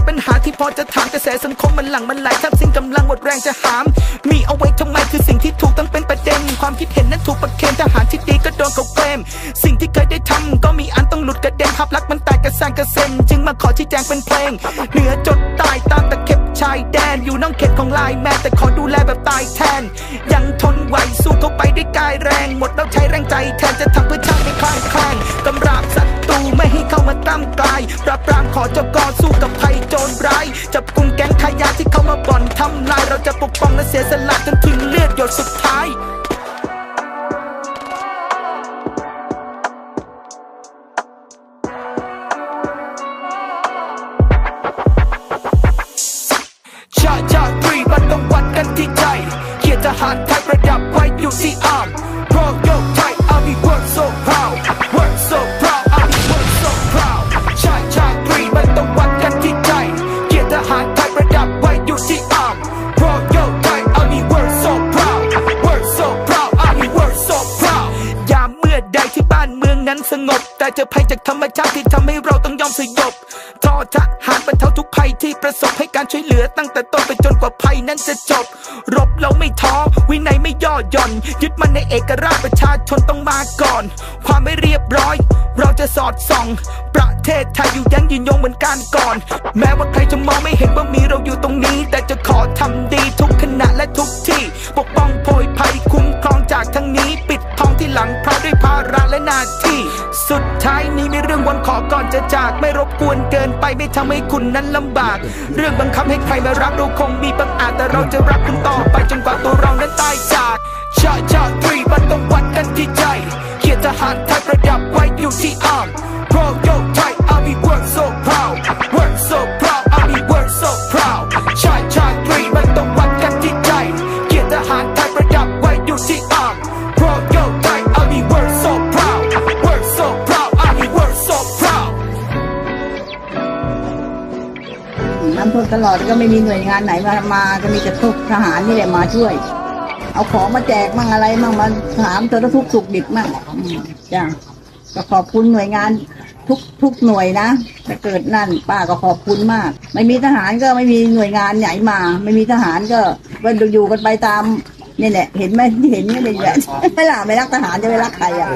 ายปัญหาที่พอจะถามกระแสสังคมมันหลังมันไหลแทบสิ้นกำลังหมดแรงจะหาม มีเอาไว้ทำไมคือสิ่งที่ถูกต้องเป็นประเด็น ความคิดเห็นนั้นถูกประเคนทหารที่ดีก็โดนเขาเกมสิ่งที่เคยได้ทำก็มีอันต้องหลุดกระเด็นภาพลักษณ์มันแตกกระสานกระเซ็นจึงมาขอชี้แจงเป็นเพลง เหนือจดใต้ตามตะเข็บชายแดนอยู่น้องเขตของลายแมนแต่ขอดูแลแบบตายแทน ยังทนไหวสู้เข้าไปด้วยกายแรง หมดแล้วใช้แรงใจแทนจะทำเพื่อชา ปราบปรามขอจกอสู้กับภัยโจรร้ายจับกลุ่มแก๊งขายยาที่เข้ามาบ่อนทำลายเราจะปกป้องและเสียสละจนถึงเลือดหยดสุดท้ายชาชาตรีมันต้องวัดกันที่ใจเขียนทหารไทย แต่เจอภัยจากธรรมชาติที่ทำให้เราต้องยอมสยบทอทหารบรรเทาทุกภัยที่ประสบให้การช่วยเหลือตั้งแต่ต้นไปจนกว่าภัยนั้นจะจบ รบเราไม่ท้อวินัยไม่ย่อหย่อน ยึดมันในเอกราชประชาชนต้องมาก่อน ความไม่เรียบร้อย เราจะสอดส่อง ประเทศไทยอยู่ยั้งยืนยงเหมือนกันก่อน แม้ว่าใครจะมองไม่เห็นว่ามีเราอยู่ตรงนี้ แต่จะขอทำดีทุกขณะและทุกที่ ปกป้องโพยภัยคุ้ม หลังเพราะด้วยภาระและหน้าที่ สุดท้ายนี้มีเรื่องวันขอก่อนจะจาก ไม่รบกวนเกินไปไม่ทำให้คุณนั้นลำบาก เรื่องบังคับให้ใครมารักเราคงมีบางอาจแต่เราจะรักคุณต่อไปจนกว่าตัวเรานั้นตายจากชาติชาตรีมันต้องวัดกันที่ใจเขียนทหารไทยประดับไว้อยู่ที่ น้ำท่วมตลอดก็ไม่มีหน่วยงานไหนมามาก็มีแต่ทุกทหารนี่แหละมาช่วย เอาของมาแจกมั่งอะไรมั่งมาถามตัวทุกข์สุขดิบมั่งจ้ะก็ขอบคุณหน่วยงานทุกทุกหน่วยนะถ้าเกิดนั่นป้าก็ขอบคุณมาก ไม่มีทหารก็ไม่มีหน่วยงานไหนมา ไม่มีทหารก็ก็อยู่กันไปตามนี่แหละเห็นไหมเห็นนี่เลยแหละไม่ล่ะไม่รักทหารจะไปรักใครอะ